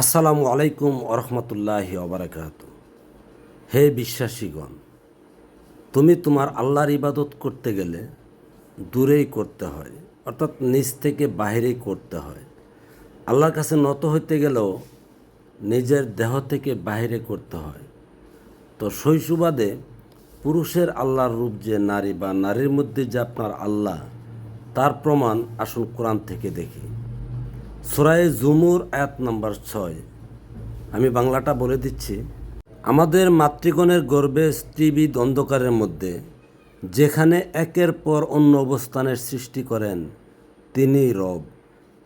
আসসালামু আলাইকুম ওরহমতুল্লাহি অবরাকাত হে বিশ্বাসীগণ, তুমি তোমার আল্লাহর ইবাদত করতে গেলে দূরেই করতে হয়, অর্থাৎ নিজ থেকে বাহিরেই করতে হয়। আল্লাহর কাছে নত হইতে গেলেও নিজের দেহ থেকে বাহিরে করতে হয়। তো শৈশবাদে পুরুষের আল্লাহর রূপ যে নারী বা নারীর মধ্যে যে আপনার আল্লাহ, তার প্রমাণ আসল কোরআন থেকে দেখি। সুরায় জুমুর আয়াত নম্বর ছয়। আমি বাংলাটা বলে দিচ্ছি। আমাদের মাতৃগণের গর্ভে স্ত্রীবিদ অন্ধকারের মধ্যে, যেখানে একের পর অন্য অবস্থানের সৃষ্টি করেন তিনি রব।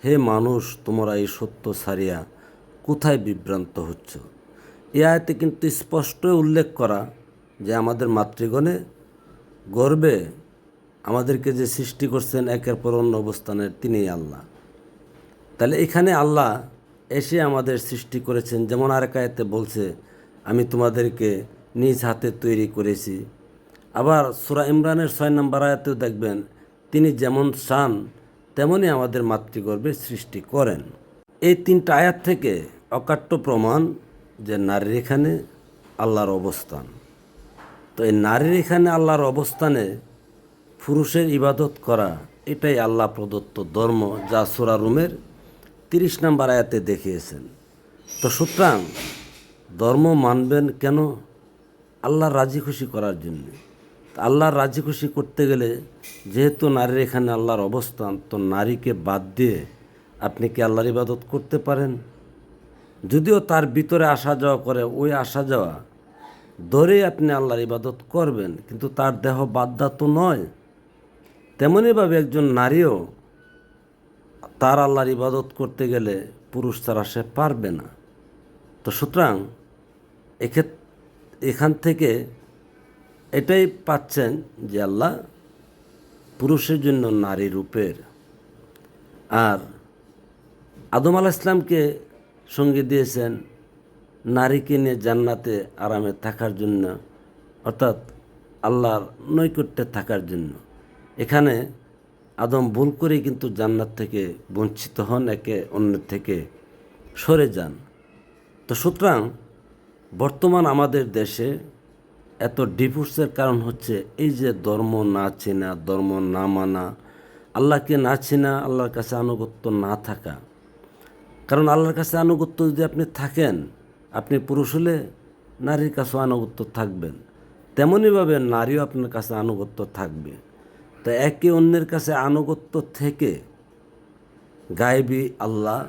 হে মানুষ, তোমরা এই সত্য সারিয়া কোথায় বিভ্রান্ত হচ্ছ? এ আয়তে কিন্তু স্পষ্ট উল্লেখ করা যে আমাদের মাতৃগণে গর্বে আমাদেরকে যে সৃষ্টি করছেন, একের পর অন্য অবস্থানের তিনিই আল্লাহ। তাহলে এখানে আল্লাহ এসে আমাদের সৃষ্টি করেছেন। যেমন আরেক আয়াতে বলছে, আমি তোমাদেরকে নিজ হাতে তৈরি করেছি। আবার সুরা ইমরানের ছয় নম্বর আয়াতেও দেখবেন, তিনি যেমন চান তেমনই আমাদের মাতৃগর্ভে সৃষ্টি করেন। এই তিনটা আয়াত থেকে অকাট্য প্রমাণ যে নারীর এখানে আল্লাহর অবস্থান। তো এই নারীর এখানে আল্লাহর অবস্থানে পুরুষের ইবাদত করা, এটাই আল্লাহ প্রদত্ত ধর্ম, যা সুরা রুমের তিরিশ নম্বর আয়াতে দেখিয়েছেন, তো সুতরাং ধর্ম মানবেন কেন? আল্লাহর রাজি খুশি করার জন্য। আল্লাহর রাজি খুশি করতে গেলে যেহেতু নারীর এখানে আল্লাহর অবস্থান, তো নারীকে বাদ দিয়ে আপনি কি আল্লাহর ইবাদত করতে পারেন? যদিও তার ভিতরে আসা যাওয়া করে ওই আসা যাওয়া ধরেই আপনি আল্লাহর ইবাদত করবেন, কিন্তু তার দেহ বাধ্যা তো নয়। তেমনইভাবে একজন নারীও তার আল্লাহর ইবাদত করতে গেলে পুরুষ ছাড়া সে পারবে না। তো সুতরাং এক্ষেত, এখান থেকে এটাই পাচ্ছেন যে আল্লাহ পুরুষের জন্য নারী রূপের। আর আদম আলাহ ইসলামকে সঙ্গে দিয়েছেন নারীকে নিয়ে জান্নাতে আরামে থাকার জন্য, অর্থাৎ আল্লাহর নৈকট্যে থাকার জন্য। এখানে আদম ভুল করেই কিন্তু জান্নাত থেকে বঞ্চিত হন, একে অন্যের থেকে সরে যান। তো সুতরাং বর্তমান আমাদের দেশে এত ডিভোর্সের কারণ হচ্ছে এই যে ধর্ম না চেনা, ধর্ম না মানা, আল্লাহকে না চেনা, আল্লাহর কাছে আনুগত্য না থাকা। কারণ আল্লাহর কাছে আনুগত্য যদি আপনি থাকেন, আপনি পুরুষ হলে নারীর কাছেও আনুগত্য থাকবেন। তেমনইভাবে নারীও আপনার কাছে আনুগত্য থাকবে। তো একে অন্যের কাছে আনুগত্য থেকে গায়েবী আল্লাহ,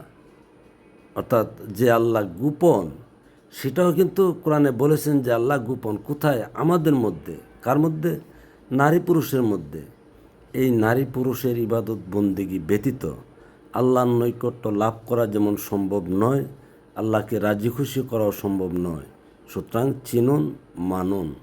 অর্থাৎ যে আল্লাহ গোপন, সেটাও কিন্তু কোরআনে বলেছেন যে আল্লাহ গোপন কোথায়? আমাদের মধ্যে। কার মধ্যে? নারী পুরুষের মধ্যে। এই নারী পুরুষের ইবাদত বন্দিগি ব্যতীত আল্লাহর নৈকট্য লাভ করা যেমন সম্ভব নয়, আল্লাহকে রাজি খুশি করাও সম্ভব নয়। সুতরাং চিনুন, মানুন।